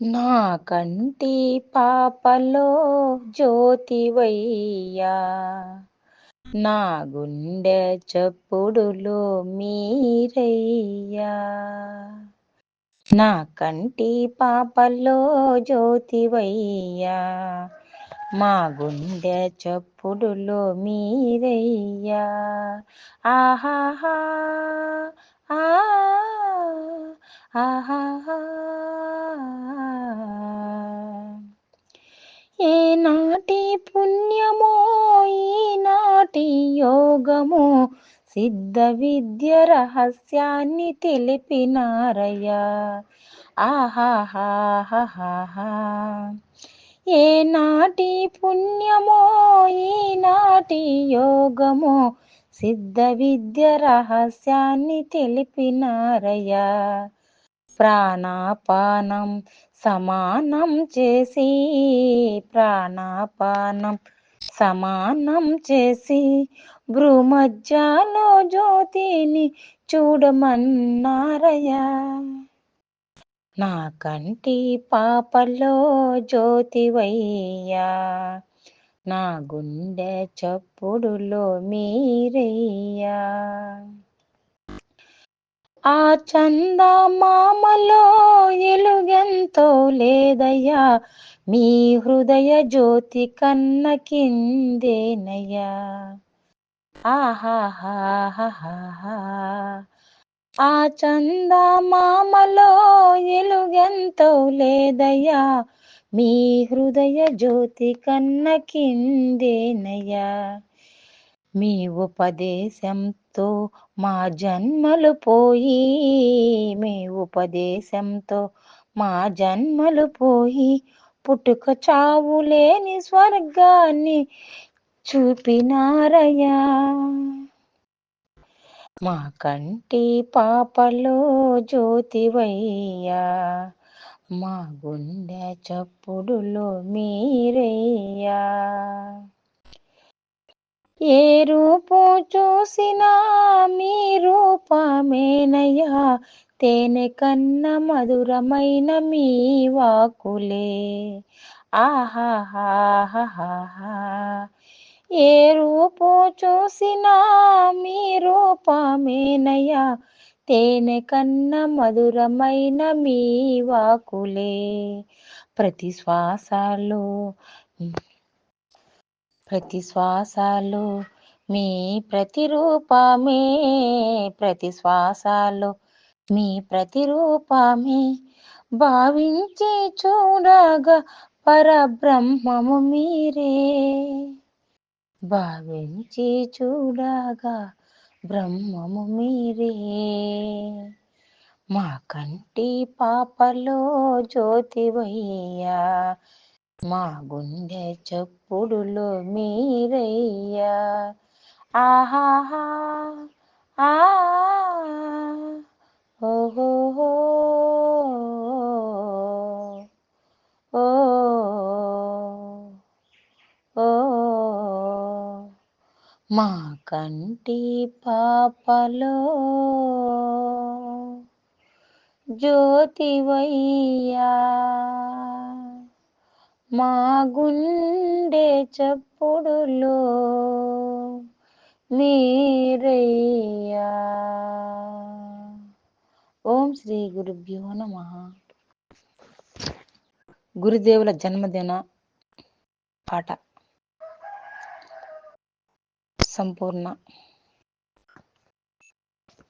నా కంటి పాపలో జ్యోతివయ్యా నా గుండె చప్పుడులో మీరయ్యా. నా కంటి పాపలో జ్యోతివయ్యా మా గుండె చప్పుడులో మీరయ్యా. ఆహాహా ఆ యోగమో సిద్ధ విద్య రహస్యాన్ని తెలిపినారయ్యా. ఆహాహాహాహా ఏనాటి పుణ్యమో? ఈనాటి యోగమో? సిద్ధ విద్య రహస్యాన్ని తెలిపినారయ్యా. ప్రాణాపానం సమానం చేసి ప్రాణాపానం సమానం చేసి భ్రూమజ్జాలో జ్యోతిని చూడమన్నారయ్యా. నా కంటి పాపలో జ్యోతివయ్యా. నా గుండె చప్పుడులో మీరయ్యా. ఆ చంద మామలో ఎలుగెంతో లేదయ్యా. మీ హృదయ జ్యోతి కన్న కిందేనయ్యా. ఆ చంద మామలో ఎలుగెంతో లేదయ్యా. మీ హృదయ జ్యోతి కన్న కిందేనయ్యా. మీ ఉపదేశంతో మా జన్మలు పోయి మీ ఉపదేశంతో మా జన్మలు పోయి పుట్టుక చావు లేని స్వర్గాన్ని చూపినారయ్యా. మా కంటి పాపలో జ్యోతివయ్యా. మా గుండె చప్పుడులో మీరయ్యా. ఏ రూపు చూసినా మీ రూపమేనయ్యా. తేనె కన్న మధురమైన మీ వాకులే. ఆహాహాహాహా ఏ రూపు చూసినా మీ రూపమేనయ్యా. తేనె కన్న మధురమైన మీ వాకులే ప్రతి శ్వాసలో. ప్రతి శ్వాసలో మీ ప్రతిరూపమే ప్రతి శ్వాసలో మీ ప్రతిరూపమే భావించి చూడగా పరబ్రహ్మము మీరే. భావించి చూడగా బ్రహ్మము మీరే. మా కంటి పాపలో జ్యోతివయ్యా మా గుండె చప్పుడులో మీరయ్యా. ఆహాహా మా కంటి పాపలో జ్యోతివయ్యా. మా గుండె చప్పుడులో మీరయ్యా. ఓం శ్రీ గురుభ్యో నమ. గురుదేవుల జన్మదిన పాట. Sampurna.